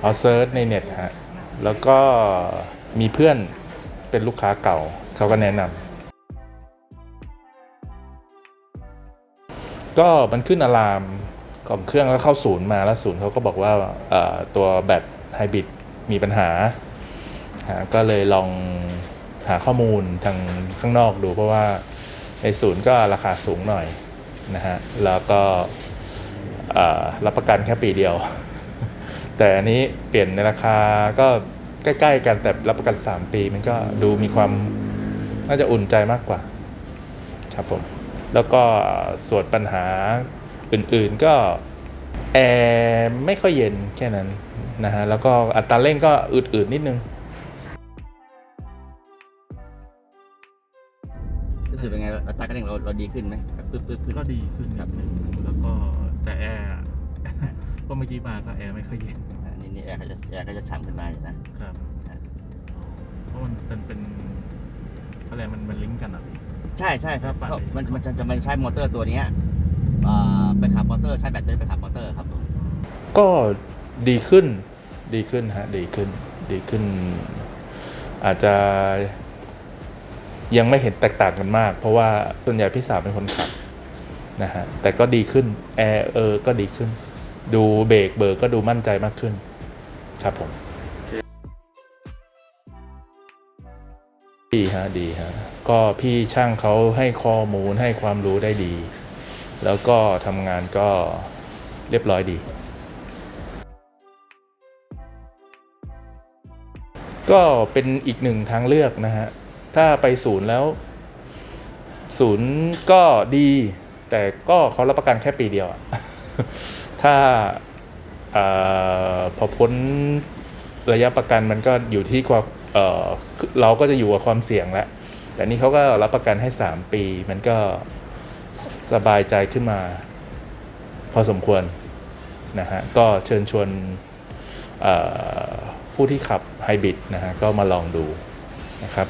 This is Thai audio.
เอาเซิร์ชในเน็ตฮะแล้วก็มีเพื่อนเป็นลูกค้าเก่าเขาก็แนะนำก็มันขึ้นอะลามกล่องเครื่องแล้วเข้าศูนย์มาแล้วศูนย์เขาก็บอกว่าตัวแบตไฮบริดมีปัญหา ก็เลยลองหาข้อมูลทางข้างนอกดูเพราะว่าในศูนย์ก็ราคาสูงหน่อยนะฮะ แล้วก็รับประกันแค่ปีเดียว แต่อันนี้เปลี่ยนในราคาก็ใกล้ๆกันแต่รับประกัน 3 ปีมันก็ดูมีความน่าจะอุ่นใจมากกว่าครับผม แล้วก็ส่วนปัญหาอื่นๆก็แอร์ไม่ค่อยเย็นแค่นั้นนะฮะแล้วก็อัตราเร่งก็อืดๆนิดนึงรู้สึกเป็นไงอัตราการเร่งเราเราดีขึ้นไหมแบบปึ๊บปึ๊บปึ๊บก็ดีขึ้นครับ อกี้มาก็แอร์ไม่ค่อยเย็นอันนี้นี่แอร์ก็จะแอร์ก็จะฉ่ำขึ้นมาอยู่นะครับ เพราะมันเป็นเป็นอะไรมันมันลิงก์กันอะ ใช่ใช่ครับครับเพราะมันมันจะจะมันใช้มอเตอร์ตัวเนี้ยอ่าไปขับมอเตอร์ใช้แบตเตอรี่ไปขับมอเตอร์ครับผมก็ดีขึ้นดีขึ้นฮะดีขึ้นดีขึ้น อาจจะยังไม่เห็นแตกต่างกันมาก เพราะว่าส่วนใหญ่พี่สาวเป็นคนขับนะฮะแต่ก็ดีขึ้นแอร์เออก็ดีขึ้น ดูเบรกเบอร์ก็ดูมั่นใจมากขึ้นครับผมดีฮะดีฮะก็พี่ช่างเขาให้ข้อมูลให้ความรู้ได้ดี แล้วก็ทำงานก็เรียบร้อยดี ก็เป็นอีกหนึ่งทางเลือกนะฮะ ถ้าไปศูนย์แล้ว ศูนย์ก็ดี แต่ก็เขารับประกันแค่ปีเดียวอะ ถ้าอพอพ้นระยะประกันมันก็อยู่ที่ความเเราก็จะอยู่กับความเสี่ยงแล้ว แต่นี่เขาก็รับประกันให้ 3 ปี มันก็สบายใจขึ้นมา พอสมควรนะฮะ ก็เชิญชวนผู้ที่ขับไฮบริดนะฮะ ก็มาลองดูนะครับ